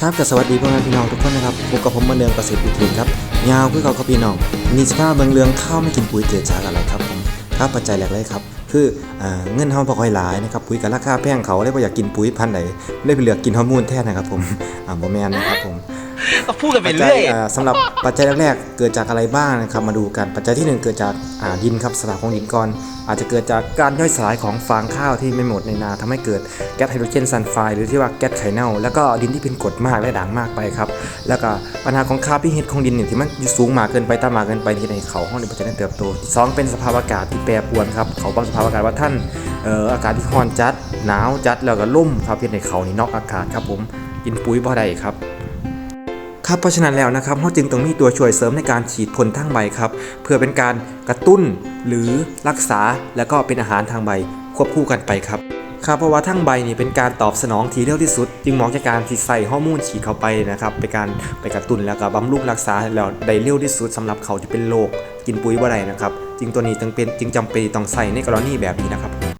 ครับกับสวัสดีพ่อแม่พี่น้องทุกคนนะครับพบกับผมมาเนืองประสิทธิ์อุทินครับยาวเพื่อเขากับพี่น้องมีสภาพเบืองเรืองข้าวไม่กินปุ๋ยเกิดจากอะไรครับผมครับปัจจัยแรกเลยครับ คืออ่าเงินเฮาบ่ค่อยหลายนะครับปุ๋ยกับราคาแพงเขาเลยบ่อยากกินปุ๋ยพันไหนไดเลยไปเลือกกินฮอร์โมนแทนนะครับผมอ่าบ่แม่นนะครับผม ก็พูดกันไปปัจจัเรื่อย อ่าสำหรับปัจจัยแรกๆเกิดจากอะไรบ้างนะครับมาดูกันปัจจัยที่หนึ่งเกิดจากอ่าดินครับสภาพของดินก่อน อาจจะเกิดจากการย่อยสลายของฟางข้าวที่ไม่หมดในนาทำให้เกิดแก๊สไฮโดรเจนซัลไฟด์หรือที่ว่าแก๊สไข่เน่าแล้วก็ดินที่เป็นกรดมากและด่างมากไปครับแล้วก็ปัญหาของคาร์บอนเฮดของดินเนี่ยที่มันสูงมากเกินไปต่ำมากเกินไปที่ในเขาห้องในปัจจัยการเติบโตที่สองเป็นสภาพอากาศที่แปรปรวนครับเขาบางสภาพอากาศว่าท่านเอ่ออากาศที่ร้อนจัดหนาวจัดแล้วก็ล่มครับเพียในเขานี่นอกอากาศครับผมกินปุ๋ยบ่ได้ครับ ครับเพราะฉะนั้นแล้วนะครับเราจึงต้องมีตัวช่วยเสริมในการฉีดพ่นทางใบครับ เพื่อเป็นการกระตุ้นหรือรักษาแล้วก็เป็นอาหารทางใบควบคู่กันไปครับครับเพราะว่าทางใบนี่เป็นการตอบสนองที่เร็วที่สุด จึงเหมาะกับการที่ใส่ฮอร์โมนฉีดเข้าไปนะครับเป็นการไปกระตุ้นแล้วก็บำรุงรักษาแล้วได้เร็วที่สุดสำหรับเขาที่เป็นโรคกินปุ๋ยบ่ได้นะครับ จึงตัวนี้จึงเป็นจึงจำเป็นต้องใส่ในกรณีแบบนี้นะครับ